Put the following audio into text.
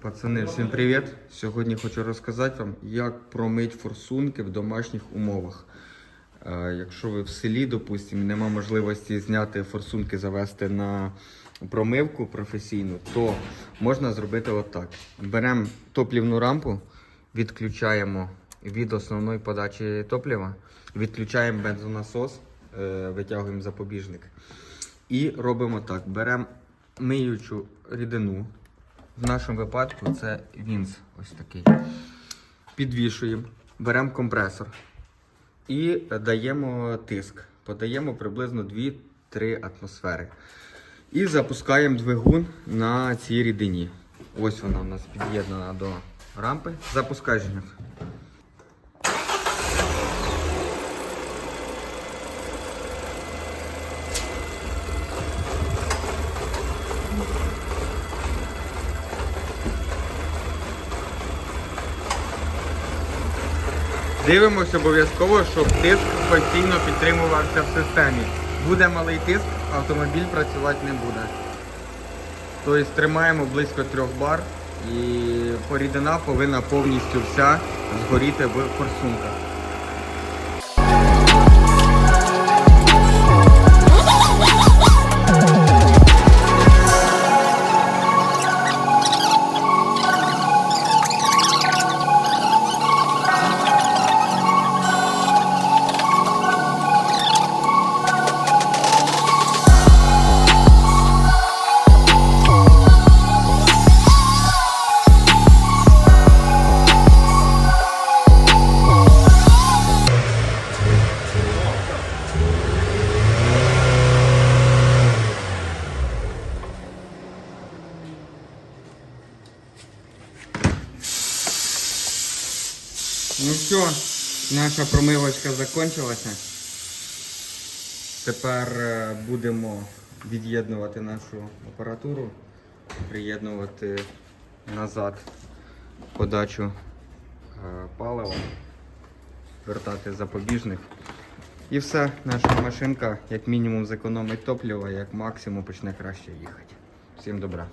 Пацани, всім привіт! Сьогодні хочу розказати вам, як промить форсунки в домашніх умовах. Е, якщо ви в селі, допустимо, нема можливості зняти форсунки, завести на промивку професійну, то можна зробити отак. Беремо топлівну рампу, відключаємо від основної подачі топлива, відключаємо бензонасос, е, витягуємо запобіжник. І робимо так: беремо миючу рідину. В нашому випадку це вінс ось такий. Підвішуємо, беремо компресор і даємо тиск. Подаємо приблизно 2-3 атмосфери. І запускаємо двигун на цій рідині. Ось вона у нас під'єднана до рампи. Запускай Женьок. Дивимося обов'язково, щоб тиск постійно підтримувався в системі. Буде малий тиск, автомобіль працювати не буде. Тобто тримаємо близько 3 бар і порідина повинна повністю вся згоріти в форсунках. Ну все, наша промивочка закончилася. Тепер е, будемо від'єднувати нашу апаратуру, приєднувати назад подачу е, палива, вертати запобіжник. І все, наша машинка як мінімум зекономить топливо, як максимум почне краще їхати. Всім добра.